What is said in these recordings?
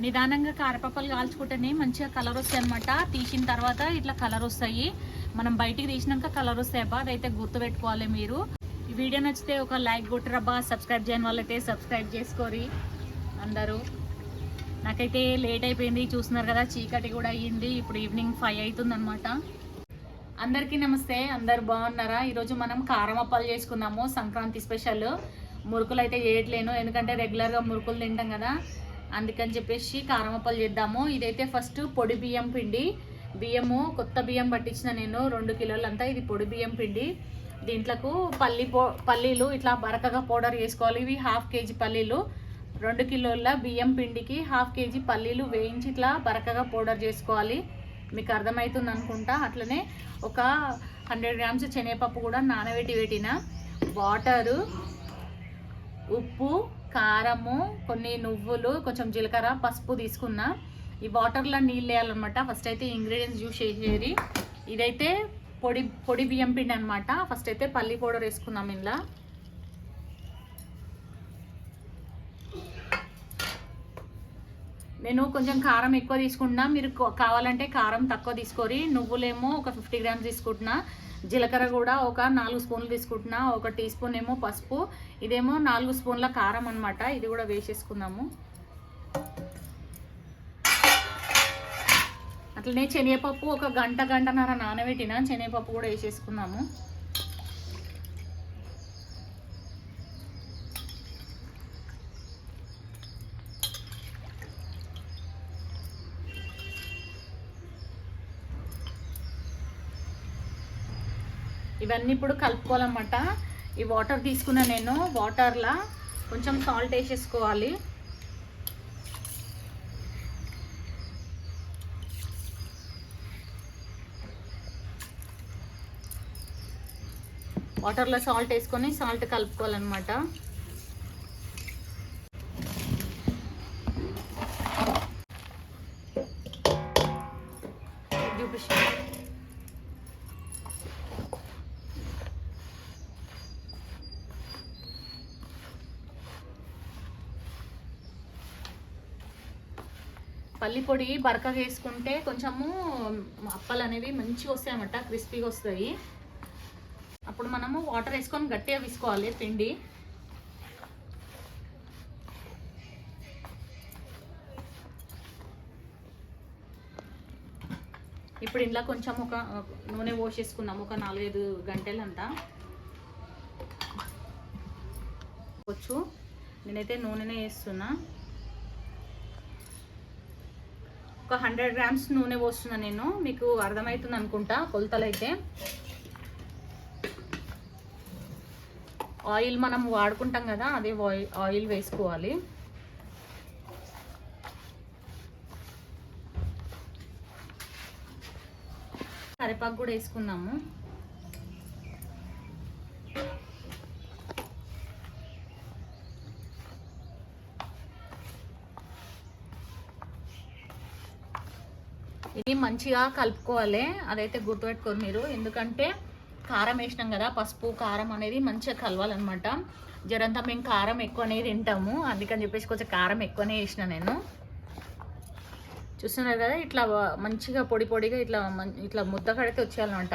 నిదానంగా కారపప్పలు కాల్చుకుంటేనే మంచిగా కలర్ వస్తాయి అనమాట తీసిన తర్వాత ఇట్లా కలర్ వస్తాయి. మనం బయటికి తీసినాక కలర్ వస్తాయి. అబ్బా అదైతే గుర్తుపెట్టుకోవాలి మీరు. ఈ వీడియో నచ్చితే ఒక లైక్ కొట్టరబ్బా సబ్స్క్రైబ్ చేయని వాళ్ళైతే సబ్స్క్రైబ్ చేసుకోరి. అందరూ. నాకైతే లేట్ అయిపోయింది. చూస్తున్నారు కదా చీకటి కూడా అయ్యింది. ఇప్పుడు ఈవినింగ్ ఫైవ్ అవుతుంది అనమాట అందరికీ నమస్తే. అందరు బాగున్నారా? ఈరోజు మనం కారం అప్పాలు చేసుకుందాము. సంక్రాంతి స్పెషల్ మురుకులు అయితే చేయట్లేను. ఎందుకంటే రెగ్యులర్గా మురుకులు తింటాం కదా. అందుకని చెప్పేసి కారం చేద్దాము. ఇదైతే ఫస్ట్ పొడి బియ్యం పిండి. బియ్యము కొత్త బియ్యం పట్టించిన నేను రెండు కిలోలంతా. ఇది పొడి బియ్యం పిండి. దీంట్లకు పల్లి పో పల్లీలు ఇట్లా బరకగా పౌడర్ చేసుకోవాలి. ఇవి హాఫ్ కేజీ పల్లీలు. రెండు కిలోల బియ్యం పిండికి హాఫ్ కేజీ పల్లీలు వేయించి ఇట్లా బరకగా పౌడర్ చేసుకోవాలి. మీకు అర్థమవుతుంది అనుకుంటా? అట్లనే ఒక హండ్రెడ్ గ్రామ్స్ శనగపప్పు కూడా నానబెట్టి పెట్టిన. వాటరు ఉప్పు కారము కొన్ని నువ్వులు కొంచెం జీలకర్ర పసుపు తీసుకున్నా. ఈ వాటర్లో నీళ్ళు వేయాలన్నమాట. ఫస్ట్ అయితే ఇంగ్రీడియంట్స్ యూస్ చేసేది. ఇదైతే పొడి పొడి బియ్యం పిండి అనమాట ఫస్ట్ అయితే పల్లి పౌడర్ వేసుకుందాం ఇందులో. నేను కొంచెం కారం ఎక్కువ తీసుకుంటున్నా. మీరు కావాలంటే కారం తక్కువ తీసుకోరి. నువ్వులేమో ఒక ఫిఫ్టీ గ్రామ్స్ తీసుకుంటున్నా. జీలకర్ర కూడా ఒక నాలుగు స్పూన్లు తీసుకుంటున్నా. ఒక టీ స్పూన్ ఏమో పసుపు. ఇదేమో నాలుగు స్పూన్ల కారం అనమాట ఇది కూడా వేసేసుకుందాము. అట్లనే శనగపప్పు ఒక గంట గంటన్నర నానబెట్టిన శనగపప్పు కూడా వేసేసుకుందాము. ఇవన్నీ ఇప్పుడు కలుపుకోవాలన్నమాట. ఈ వాటర్ తీసుకున్న నేను వాటర్లా కొంచెం సాల్ట్ వేసేసుకోవాలి. వాటర్లో సాల్ట్ వేసుకొని సాల్ట్ కలుపుకోవాలన్నమాట. పల్లి పొడి బరకగా వేసుకుంటే కొంచెము అప్పలు అనేవి మంచిగా వస్తాయన్నమాట క్రిస్పీగా వస్తాయి. అప్పుడు మనము వాటర్ వేసుకొని గట్టిగా వేసుకోవాలి పిండి. ఇప్పుడు ఇంట్లో కొంచెం ఒక నూనె పోసేసుకుందాం ఒక నాలుగైదు గంటలంతా. వచ్చు నేనైతే నూనెనే వేస్తున్నా. ఒక హండ్రెడ్ గ్రామ్స్ నూనె పోస్తున్నా నేను మీకు అర్థమవుతుంది అనుకుంటా కొలతలు అయితే ఆయిల్ మనం వాడుకుంటాం కదా అదే ఆయిల్ ఆయిల్ వేసుకోవాలి. కరివేపాకు కూడా వేసుకుందాము ఇది మంచిగా కలుపుకోవాలి. అదైతే గుర్తుపెట్టుకోరు మీరు. ఎందుకంటే కారం వేసినాం కదా పసుపు కారం అనేది మంచిగా కలవాలన్నమాట. జరంతా మేము కారం ఎక్కువనే తింటాము. అందుకని చెప్పేసి కొంచెం కారం ఎక్కువనే వేసిన నేను. చూస్తున్నారు కదా ఇట్లా మంచిగా పొడి పొడిగా ఇట్లా ఇట్లా ముద్ద కడితే వచ్చేయాలన్నమాట.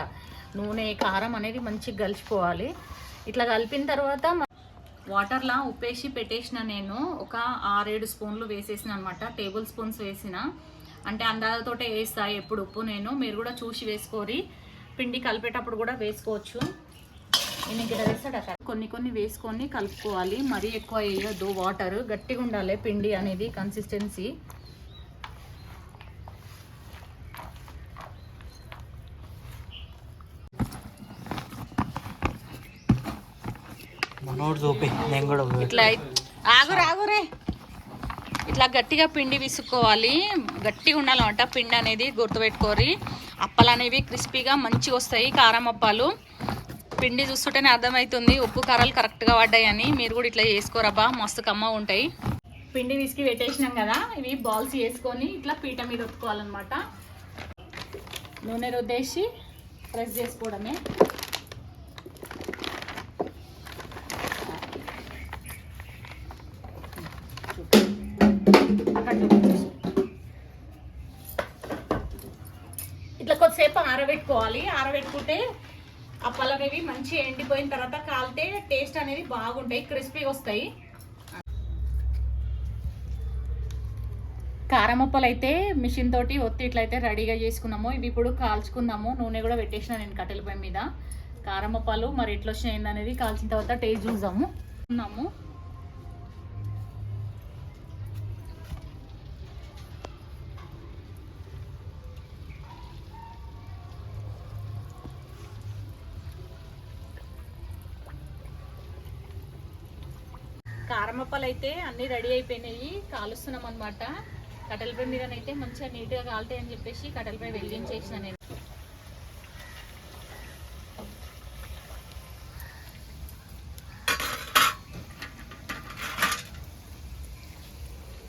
నూనె కారం అనేది మంచిగా కలిసిపోవాలి. ఇట్లా కలిపిన తర్వాత వాటర్లా ఉప్పేసి పెట్టేసిన నేను ఒక ఆరేడు స్పూన్లు వేసేసిన అనమాట టేబుల్ స్పూన్స్ వేసిన. అంటే అందాజతోటే వేస్తా ఎప్పుడు ఉప్పు నేను. మీరు కూడా చూసి వేసుకోరి పిండి కలిపేటప్పుడు కూడా వేసుకోవచ్చు. నేను ఇక్కడ వేస్తాడు అక్కడ కొన్ని కొన్ని వేసుకొని కలుపుకోవాలి. మరీ ఎక్కువ వేయొద్దు. వాటర్ గట్టిగా ఉండాలి పిండి అనేది కన్సిస్టెన్సీ ఇట్లా ఆగురు ఆగురే ఇట్లా గట్టిగా పిండి విసుక్కోవాలి. గట్టిగా ఉండాలన్నమాట పిండి అనేది గుర్తుపెట్టుకోరి. అప్పలు అనేవి క్రిస్పీగా మంచిగా వస్తాయి. కారం అప్పాలు. పిండి చూస్తుంటేనే అర్థమవుతుంది ఉప్పు కారాలు కరెక్ట్గా పడ్డాయని. మీరు కూడా ఇట్లా చేసుకోరబ్బా. మస్తు కమ్మ ఉంటాయి. పిండి విసికి పెట్టేసినాం కదా ఇవి బాల్స్ వేసుకొని ఇట్లా పీట మీద ఒత్తుకోవాలన్నమాట. నూనె రుద్దేసి ప్రెస్ చేసుకోవడమే. సేపు ఆరబెట్టుకోవాలి. ఆరబెట్టుకుంటే అప్పలు అనేవి మంచిగా ఎండిపోయిన తర్వాత కాలితే టేస్ట్ అనేది బాగుంటాయి క్రిస్పీగా వస్తాయి. కారం అప్పలు అయితే మిషన్ తోటి ఒత్తి ఇట్లయితే రెడీగా చేసుకున్నాము. ఇవి ఇప్పుడు కాల్చుకుందాము. నూనె కూడా పెట్టేసిన నేను కట్టెల పొయ్యి మీద. కారం అప్పాలు మరి ఎట్లా వచ్చినాయి అనేది కాల్చిన తర్వాత టేస్ట్ చూద్దాము. ఉన్నాము. కారమప్పలు అయితే అన్ని రెడీ అయిపోయినాయి కాలుస్తున్నాం అనమాట కట్టెలపై మీదనైతే మంచిగా నీట్గా కాలుతాయి అని చెప్పేసి కట్టెలపై వెలిగించేసిన నేను.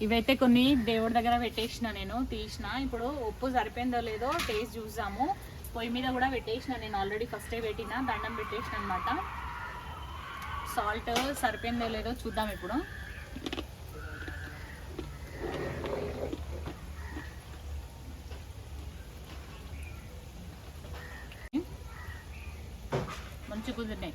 ఇవైతే కొన్ని దేవుడి దగ్గర పెట్టేసిన నేను తీసిన. ఇప్పుడు ఉప్పు సరిపోయిందో లేదో టేస్ట్ చూసాము పొయ్యి మీద కూడా పెట్టేసిన నేను ఆల్రెడీ ఫస్టే పెట్టిన దండం పెట్టేసిన అనమాట సాల్ట్ సరిపోయిందో లేదో చూద్దాం ఇప్పుడు. మంచి కుదిరినాయి.